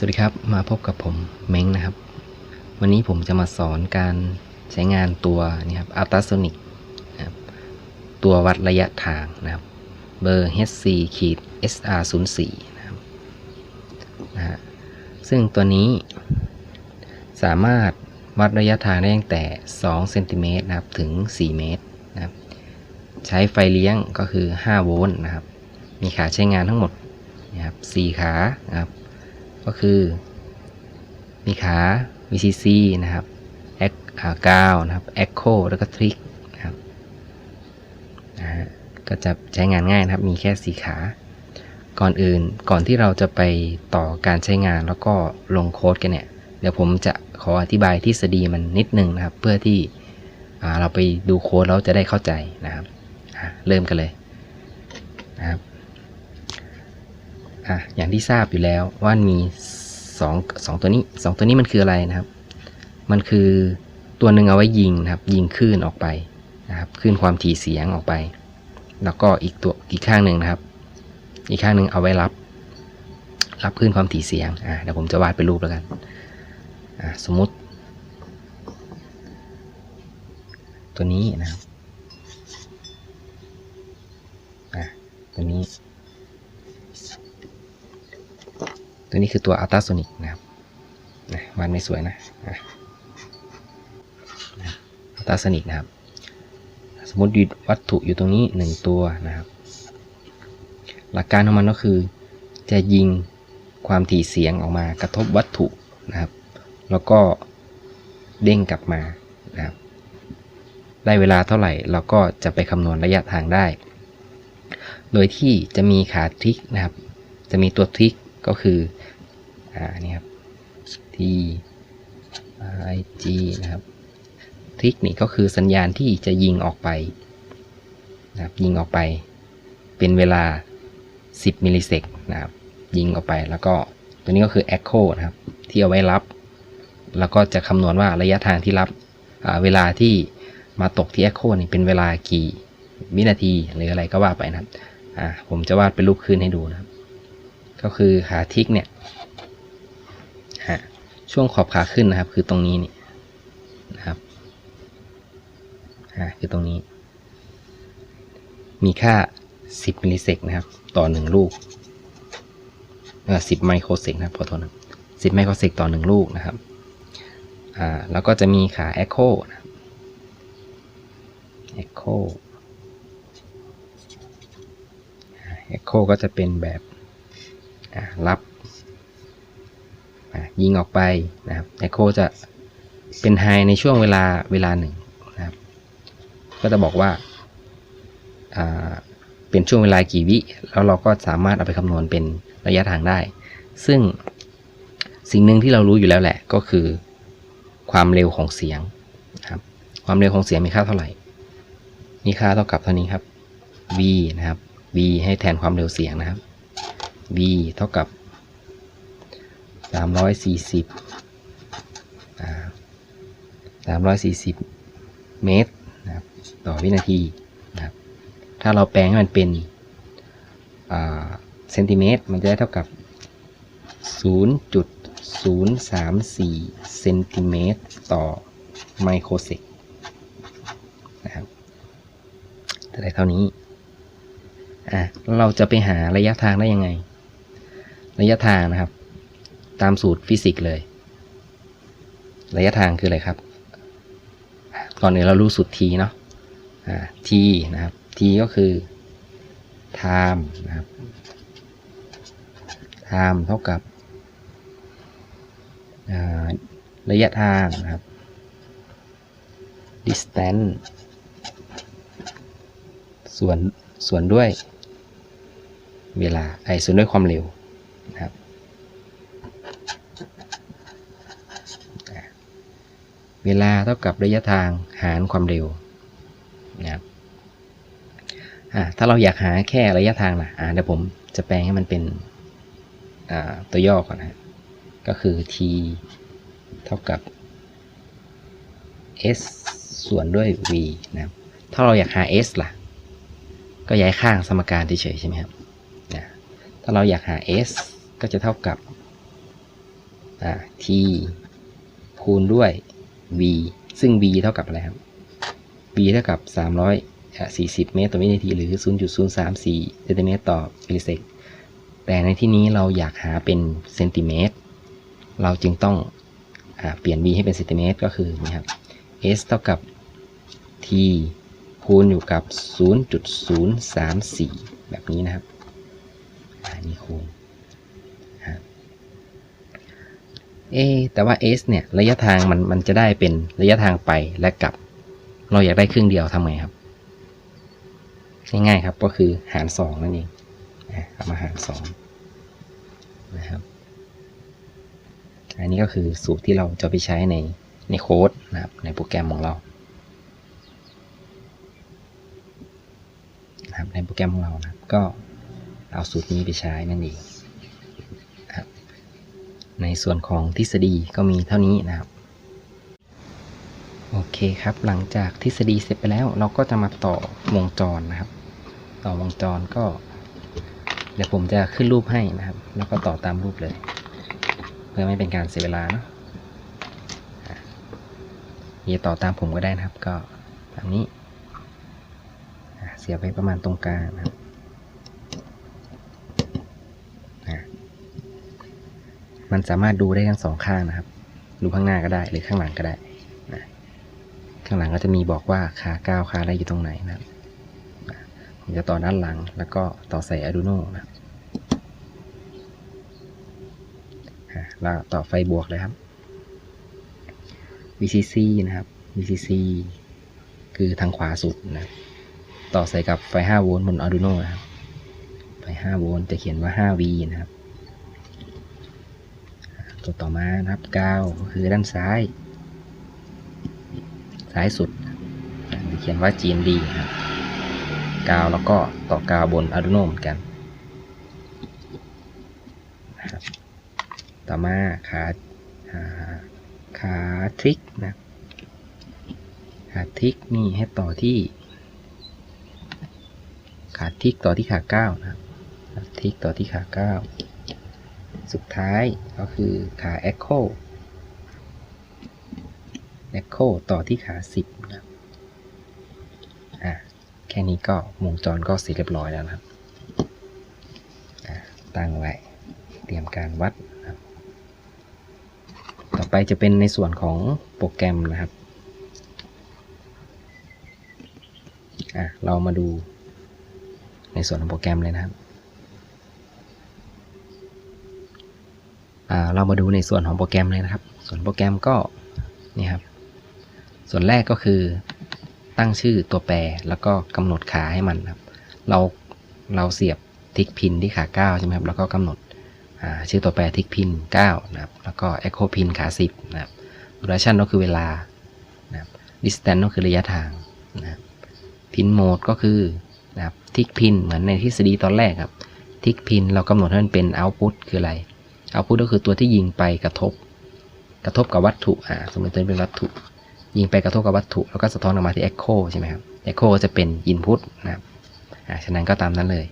สวัสดีครับ มาพบกับผมเม้งนะครับ วันนี้ผมจะมาสอนการใช้งานตัวนี่ครับอัลตราโซนิกนะครับตัววัดระยะทางนะครับ เบอร์ HC ขีด SR 0 4นะครับนะฮะซึ่งตัวนี้สามารถวัดระยะทางได้ตั้งแต่2เซนติเมตรนะครับถึง 4 เมตรนะครับ ใช้ไฟเลี้ยงก็คือ 5 โวลต์นะครับ มีขาใช้งานทั้งหมดนะครับ4ขานะครับ ก็คือ มีขา VCC นะครับแอคกาวนะครับ Echo แล้วก็ทริกนะครับนะฮะก็จะใช้งานง่ายนะครับ มีแค่สีขา ก่อนอื่นก่อนที่เราจะไปต่อการใช้งานแล้วก็ลงโค้ดกันเนี่ย เดี๋ยวผมจะขออธิบายทฤษฎีมันนิดนึงนะครับ เพื่อที่เราไปดูโค้ดแล้วจะได้เข้าใจนะครับ เริ่มกันเลยนะครับออย่างที่ทราบอยู่แล้วว่ามี สองตัวนี้สองตัวนี้มันคืออะไรนะครับ มันคือตัวหนึ่งเอาไว้ยิงนะครับ ยิงคลื่นออกไปนะครับคลื่นความถี่เสียงออกไป แล้วก็อีกตัวอีกข้างหนึ่งนะครับ อีกข้างหนึ่งเอาไว้รับ รับคลื่นความถี่เสียงอะเดี๋ยวผมจะวาดเป็นรูปแล้วกันอะสมมุติ ตัวนี้นะครับอะตัวนี้ ตัวนี้คือตัวอัลตราโซนิกนะครับนะวาดไม่สวยนะอัลตราโซนิกนะครับ สมมติยึดวัตถุอยู่ตรงนี้หนึ่งตัวนะครับ หลักการของมันก็คือ จะยิงความถี่เสียงออกมากระทบวัตถุนะครับ แล้วก็เด้งกลับมานะครับ ได้เวลาเท่าไหร่เราก็จะไปคำนวณระยะทางได้ โดยที่จะมีขาทริกนะครับ จะมีตัวทริกก็คือ อ่านี่ครับ T I G นะครับทริกนี่ก็คือสัญญาณที่จะยิงออกไปนะครับยิงออกไปเป็นเวลา 10 มิลลิเซกนะครับยิงออกไปแล้วก็ตัวนี้ก็คือ Echo นะครับที่เอาไว้รับ แล้วก็จะคำนวณว่าระยะทางที่รับเวลาที่มาตกที่ Echo นี่เป็นเวลากี่วินาทีหรืออะไรก็ว่าไปนะครับผมจะวาดเป็นรูปขึ้นให้ดูนะครับ ก็คือขาทิกเนี่ย ช่วงขอบขาขึ้นนะครับ คือตรงนี้นี่นะครับคือตรงนี้ มีค่า 10 มิลลิเซกนะครับ ต่อหนึ่งลูกเออ10ไมโครเซกนะครับขอโทษนะ10ไมโครเซกต่อหนึ่งลูกนะครับอ่าแล้วก็จะมีขา Echo นะครับ Echo Echo ก็จะเป็นแบบรับ ยิงออกไปนะครับแอโคจะเป็นไฮในช่วงเวลาเวลาหนึ่งนะครับ ก็จะบอกว่าเป็นช่วงเวลากี่วิ แล้วเราก็สามารถเอาไปคำนวณเป็นระยะทางได้ ซึ่งสิ่งหนึ่งที่เรารู้อยู่แล้วแหละ ก็คือความเร็วของเสียงครับความเร็วของเสียงมีค่าเท่าไหร่ มีค่าเท่ากับเท่านี้ครับ v นะครับ v ให้แทนความเร็วเสียงนะครับ v เท่ากับ 340อ่า340เมตรนะครับต่อวินาทีนะครับถ้าเราแปลงให้มันเป็นเซนติเมตร มันจะได้เท่ากับ 0.034 เซนติเมตร ต่อไมโครเซกนะครับจะได้เท่านี้อะเราจะไปหาระยะทางได้ยังไง ระยะทางนะครับ ตามสูตรฟิสิกส์เลย ระยะทางคืออะไรครับ ก่อนอื่นเรารู้สูตร t เนาะอ่า t นะครับ t ก็คือ time นะครับ time เท่ากับระยะทางนะครับ distance ส่วนส่วนด้วยเวลาไอ้ส่วนด้วยความเร็วนะครับอะ เวลาเท่ากับระยะทางหารความเร็วนะครับถ้าเราอยากหาแค่ระยะทางล่ะอะเดี๋ยวผมจะแปลงให้มันเป็นตัวย่อก่อนนะก็คือ t เท่ากับ s ส่วนด้วย v นะครับ ถ้าเราอยากหา s ล่ะ ก็ย้ายข้างสมการเฉยๆใช่ไหมครับนะถ้าเราอยากหา s ก็จะเท่ากับ t คูณด้วย v ซึ่ง v เท่ากับอะไรครับ v เท่ากับ 340 เมตรต่อวินาที หรือ 0.034เซนติเมตรต่อมิลลิเซกแต่ในที่นี้เราอยากหาเป็นเซนติเมตร เราจึงต้องอเปลี่ยน v ให้เป็นเซนติเมตรก็คือนี่ครับ s เท่ากับ t คูณอยู่กับ 0.034 แบบนี้นะครับ อันนี้คูณครับ เอแต่ว่า s เนี่ยระยะทางมันมันจะได้เป็นระยะทางไปและกลับ เราอยากได้ครึ่งเดียวทำไงครับ ง่ายๆครับก็คือหาร 2 นั่นเองอะเอามาหาร 2 นะครับ อันนี้ก็คือสูตรที่เราจะไปใช้ในในโค้ดนะครับในโปรแกรมของเรานะครับในโปรแกรมของเรานะครับก็เอาสูตรนี้ไปใช้นั่นเอง ในส่วนของทฤษฎีก็มีเท่านี้นะครับโอเคครับ หลังจากทฤษฎีเสร็จไปแล้ว เราก็จะมาต่อวงจรนะครับ ต่อวงจรก็ เดี๋ยวผมจะขึ้นรูปให้นะครับ แล้วก็ต่อตามรูปเลย เพื่อไม่เป็นการเสียเวลาเนาะอย่าต่อตามผมก็ได้นะครับ ก็แบบนี้เสียไปประมาณตรงกลางนะครับอะ มันสามารถดูได้ทั้งสองข้างนะครับ ดูข้างหน้าก็ได้หรือข้างหลังก็ได้นะข้างหลังก็จะมีบอกว่าขาก้าวขาอะไรอยู่ตรงไหนนะครับอะผมจะต่อด้านหลังแล้วก็ต่อใส่ Arduino นะครับแล้วต่อไฟบวกเลยครับ VCC นะครับ VCC คือทางขวาสุดนะครับต่อใส่กับไฟ 5 โวลต์บน Arduino นะครับ ไฟ 5 โวลต์จะเขียนว่า 5V นะครับ ตัวต่อมานะครับกาวก็คือด้านซ้าย ซ้ายสุดเขียนว่า GND ครับกาวแล้วก็ต่อกาวบน Arduino เหมือนกันนะครับต่อมาขาอ่าขาทริกนะขาทริกนี่ให้ต่อที่ ขาทริกต่อที่ขาเก้านะครับขาทิกต่อที่ขาเก้า สุดท้ายก็คือขา Echo Echo ต่อที่ขาสิบนะครับอะแค่นี้ก็วงจรก็เสร็จเรียบร้อยแล้วนะครับอะตั้งไว้เตรียมการวัดนะครับต่อไปจะเป็นในส่วนของโปรแกรมนะครับอะเรามาดูในส่วนของโปรแกรมเลยนะครับ เรามาดูในส่วนของโปรแกรมเลยนะครับ ส่วนโปรแกรมก็นี่ครับ ส่วนแรกก็คือตั้งชื่อตัวแปรแล้วก็กำหนดขาให้มันครับ เราเราเสียบทิกพินที่ขา 9 ใช่ไหมครับ แล้วก็กำหนดชื่อตัวแปรทิกพิน9นะครับ แล้วก็ echo pin ขา 10 นะครับ duration ก็คือเวลานะครับ distance ก็คือระยะทางนะครับ pin mode ก็คือนะครับทิกพินเหมือนในทฤษฎีตอนแรกครับ ทิกพินเรากำหนดให้มันเป็น output คืออะไร output ก็คือตัวที่ยิงไปกระทบ กระทบกับวัตถุอ่าสมมติเป็นวัตถุ ยิงไปกระทบกับวัตถุ แล้วก็สะท้อนออกมาที่ echo ใช่ไหมครับ echo จะเป็น input นะครับอ่าฉะนั้นก็ตามนั้นเลย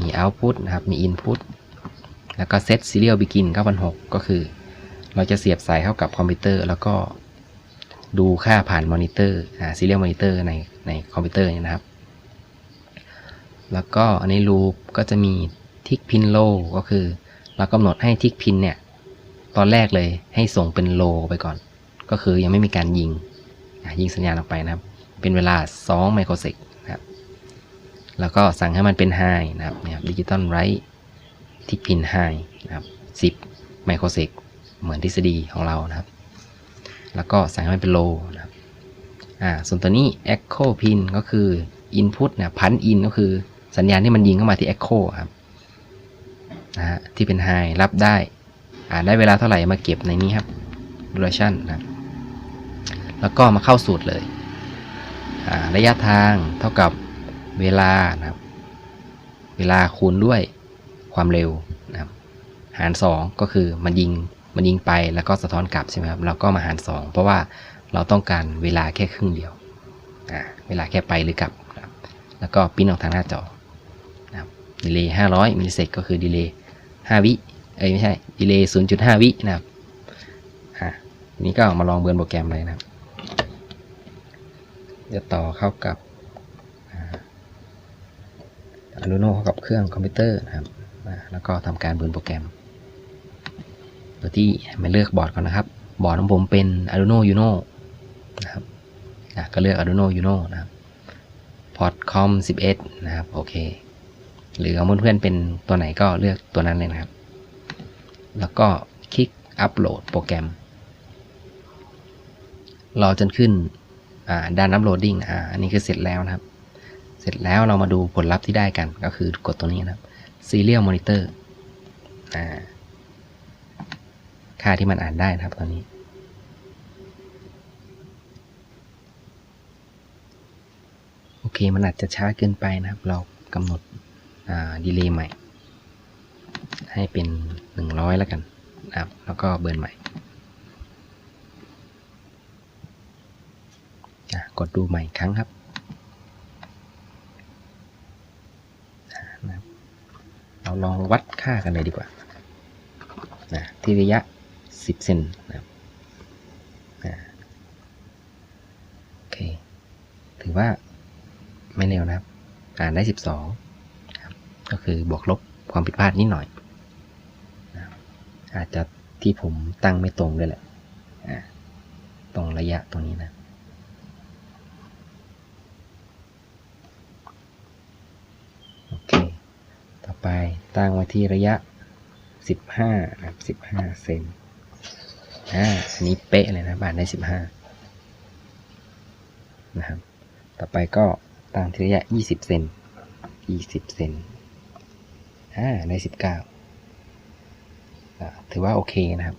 มี output นะครับมี input แล้วก็ set serial begin 9006 ก็คือ เราจะเสียบสายเข้ากับคอมพิวเตอร์ แล้วก็ดูค่าผ่านมอนิเตอร์อ่า serial monitor ในในคอมพิวเตอร์นะครับ แล้วก็ในลูปก็จะมีทิกพินโลก็คือ เรากำหนดให้ทิกพินเนี่ย ตอนแรกเลยให้ส่งเป็นโลไปก่อน ก็คือยังไม่มีการยิง ยิงสัญญาณออกไปนะครับ เป็นเวลา 2 ไมโครเซกนะครับ แล้วก็สั่งให้มันเป็นไฮนะครับดิจิตอลไรท์ทิกพินไฮนะครับ10 ไมโครเซกเหมือนทฤษฎีของเรานะครับ แล้วก็สั่งให้มันเป็นโลนะครับอ่าส่วนตัวนี้ echo pin ก็คือ input เนี่ยพัน in ก็คือสัญญาณที่มันยิงเข้ามาที่ echo ครับ นะฮะที่เป็น high รับได้อ่าได้เวลาเท่าไหร่มาเก็บในนี้ครับ duration นะครับแล้วก็มาเข้าสูตรเลยอ่าระยะทางเท่ากับเวลานะครับ เวลาคูณด้วยความเร็วนะครับ หาร 2 ก็คือมันยิงมันยิงไปแล้วก็สะท้อนกลับใช่ไหมครับเราก็มาหาร 2 เพราะว่าเราต้องการเวลาแค่ครึ่งเดียวอ่าเวลาแค่ไปหรือกลับนะครับแล้วก็ปิ้นออกทางหน้าจอนะครับดีเลย์500มิลลิเซกก็คือดีเลย์ 5 วิเอ้ยไม่ใช่ดีเลย์0.5 วินะครับทีนี้ก็มาลองเบิร์นโปรแกรมเลยนะครับจะต่อเข้ากับ Arduino เข้ากับเครื่องคอมพิวเตอร์นะครับ แล้วก็ทำการเบิร์นโปรแกรมโดยที่มาเลือกบอร์ดก่อนนะครับ บอร์ดของผมเป็น Arduino Uno นะครับอะก็เลือก Arduino Uno นะครับ พอร์ตคอม11 นะครับ โอเค หรือเอาเพื่อนๆเป็นตัวไหนก็เลือกตัวนั้นเลยนะครับ แล้วก็คลิกอัปโหลดโปรแกรม รอจนขึ้นอ่าด้านอัปโหลดดิ้งอ่าอันนี้คือเสร็จแล้วนะครับ เสร็จแล้วเรามาดูผลลัพธ์ที่ได้กันก็คือกดตัวนี้นะครับ Serial Monitor อ่าค่าที่มันอ่านได้นะครับตอนนี้ โอเคมันอาจจะช้าเกินไปนะครับ เรากำหนด ดีเลย์ใหม่ ให้เป็น 100 แล้วกันนะครับแล้วก็เบิร์นใหม่กดดูใหม่ครั้งครับเราลองวัดค่ากันเลยดีกว่านะที่ระยะ 10 เซนนะครับโอเค ถือว่าไม่เร็วนะครับ อ่านได้ 12 ก็คือบวกลบความผิดพลาดนิดหน่อยนะอาจจะที่ผมตั้งไม่ตรงด้วยแหละตรงระยะตรงนี้นะ โอเค ต่อไปตั้งไว้ที่ระยะ 15นะครับ15 เซนอ่าอันนี้เป๊ะเลยนะบานได้ 15 นะครับ ต่อไปก็ตั้งที่ระยะ 20 เซน20 เซน อ่าได้19อ่าถือว่าโอเคนะครับ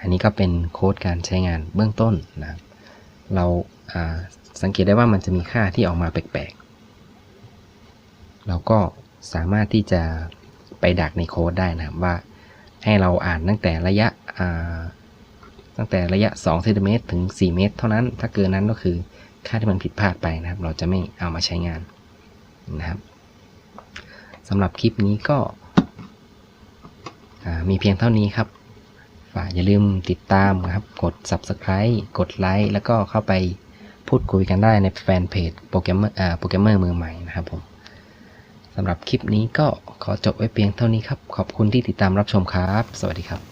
อันนี้ก็เป็นโค้ดการใช้งานเบื้องต้นนะครับ เราสังเกตได้ว่ามันจะมีค่าที่ออกมาแปลกๆ เราก็สามารถที่จะไปดักในโค้ดได้นะครับว่าให้เราอ่านตั้งแต่ระยะตั้งแต่ระยะ2เซนติเมตรถึง 4 เมตร เท่านั้น ถ้าเกินนั้นก็คือค่าที่มันผิดพลาดไปนะครับ เราจะไม่เอามาใช้งานนะครับ สำหรับคลิปนี้ก็มีเพียงเท่านี้ครับฝากอย่าลืมติดตามครับ กด subscribe กดไลค์แล้วก็เข้าไปพูดคุยกันได้ในแฟนเพจโปรแกรมเมอร์อ่าโปรแกรมเมอร์มือใหม่นะครับผมสำหรับคลิปนี้ก็ขอจบไว้เพียงเท่านี้ครับ ขอบคุณที่ติดตามรับชมครับ สวัสดีครับ